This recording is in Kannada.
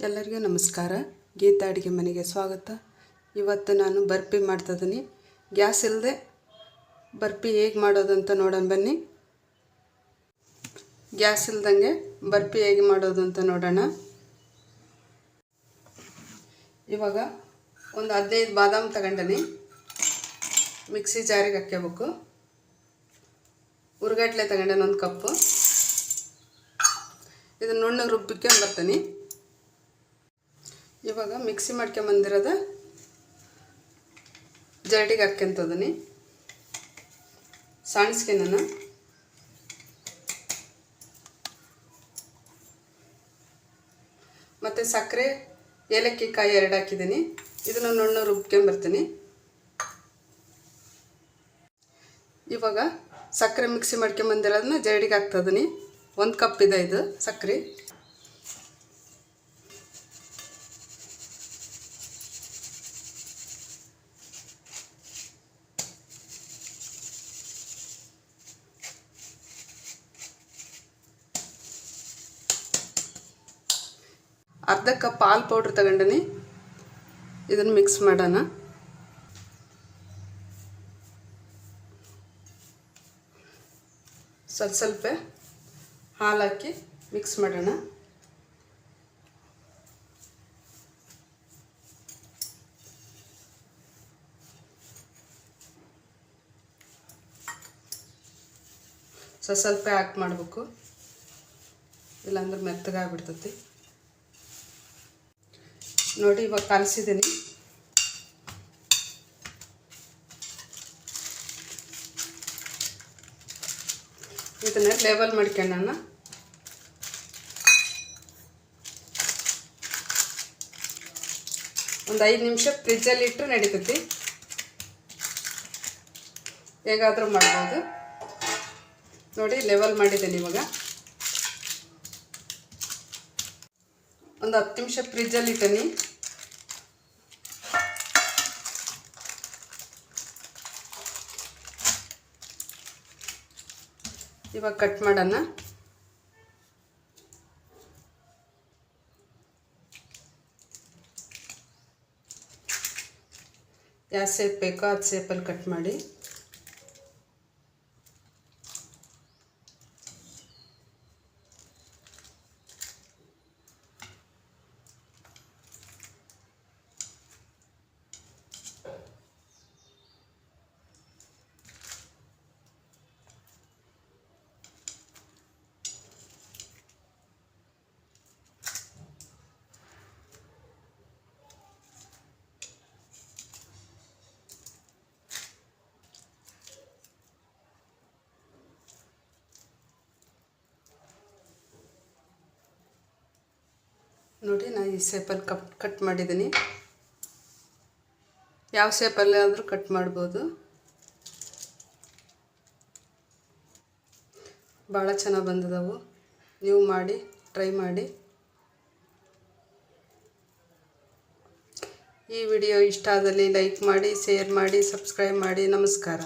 ಎಲ್ಲರಿಗೂ ನಮಸ್ಕಾರ. ಗೀತಾ ಅಡುಗೆ ಮನೆಗೆ ಸ್ವಾಗತ. ಇವತ್ತು ನಾನು ಬರ್ಫಿ ಮಾಡ್ತಿದ್ದೀನಿ. ಗ್ಯಾಸ್ ಇಲ್ಲದೆ ಬರ್ಪಿ ಹೇಗೆ ಮಾಡೋದಂತ ನೋಡೋಣ ಬನ್ನಿ. ಗ್ಯಾಸ್ ಇಲ್ದಂಗೆ ಬರ್ಫಿ ಹೇಗೆ ಮಾಡೋದು ಅಂತ ನೋಡೋಣ. ಇವಾಗ ಒಂದು ಹದಿನೈದು ಬಾದಾಮ್ ತಗೊಂಡನಿ. ಮಿಕ್ಸಿ ಜಾರಿಗೆ ಹಾಕ್ಕೋಬೇಕು ಉರ್ಗಡ್ಲೆ ತಗೊಂಡೇನೆ ಒಂದು ಕಪ್ಪು. ಇದನ್ನು ನುಣ್ಣಗೆ ರುಬ್ಬಿಕೊಂಡು ಬರ್ತೀನಿ. ಇವಾಗ ಮಿಕ್ಸಿ ಮಾಡ್ಕೊಂಬಂದಿರೋದ ಜರಡಿಗೆ ಹಾಕ್ಕೊಂತದೀನಿ. ಸಾಣಿಸ್ಕೆನ ಮತ್ತು ಸಕ್ಕರೆ ಏಲಕ್ಕಿ ಕಾಯಿ ಎರಡು ಹಾಕಿದ್ದೀನಿ. ಇದನ್ನು ನುಣ್ಣು ರುಬ್ಕೊಂಬರ್ತೀನಿ. ಇವಾಗ ಸಕ್ಕರೆ ಮಿಕ್ಸಿ ಮಾಡ್ಕೊಂಬಂದಿರೋದನ್ನ ಜರಡಿಗೆ ಹಾಕ್ತದೀನಿ. ಒಂದು ಕಪ್ ಇದೆ ಇದು ಸಕ್ಕರೆ. ಅರ್ಧ ಕಪ್ ಹಾಲು ಪೌಡ್ರ್ ತಗೊಂಡಿನಿ. ಇದನ್ನು ಮಿಕ್ಸ್ ಮಾಡೋಣ. ಸ್ವಲ್ಪ ಸ್ವಲ್ಪ ಹಾಲು ಹಾಕಿ ಮಿಕ್ಸ್ ಮಾಡೋಣ. ಸ್ವಲ್ಪ ಸ್ವಲ್ಪ ಹಾಕಿ ಮಾಡಬೇಕು. ಇಲ್ಲಾಂದ್ರೆ ಮೆತ್ತಗಾಗ್ಬಿಡ್ತೈತಿ. ನೋಡಿ, ಇವಾಗ ಕಲಿಸಿದ್ದೀನಿ ಇದನ್ನ ಲೇಬಲ್ ಮಾಡ್ಕೊಳ್ಳೋಣ ಒಂದು ಐದು ನಿಮಿಷ ಫ್ರಿಜ್ಜಲ್ಲಿ ಇಟ್ಟರೆ ನಡೀತೈತಿ. ಹೇಗಾದರೂ ಮಾಡ್ಬೋದು. ನೋಡಿ ಲೆವೆಲ್ ಮಾಡಿದ್ದೀನಿ ಇವಾಗ. ಒಂದು ಹತ್ತು ನಿಮಿಷ ಫ್ರಿಜ್ಜಲ್ಲಿ ಇಟ್ಟನಿ. ಇವಾಗ ಕಟ್ ಮಾಡೋಣ. ಯಾವ ಸೇಪ್ ಬೇಕೋ? ಅದು ಸೇಪಲ್ಲಿ ಕಟ್ ಮಾಡಿ. ನೋಡಿ ನಾನು ಈ ಸೇಪಲ್ಲಿ ಕಪ್ ಕಟ್ ಮಾಡಿದ್ದೀನಿ ಯಾವ ಶೇಪಲ್ಲಿ ಆದರೂ ಕಟ್ ಮಾಡ್ಬೋದು. ಭಾಳ ಚೆನ್ನಾಗಿ ಬಂದದವು. ನೀವು ಮಾಡಿ ಟ್ರೈ ಮಾಡಿ. ಈ ವಿಡಿಯೋ ಇಷ್ಟ ಆದಲ್ಲಿ ಲೈಕ್ ಮಾಡಿ ಶೇರ್ ಮಾಡಿ ಸಬ್ಸ್ಕ್ರೈಬ್ ಮಾಡಿ. ನಮಸ್ಕಾರ.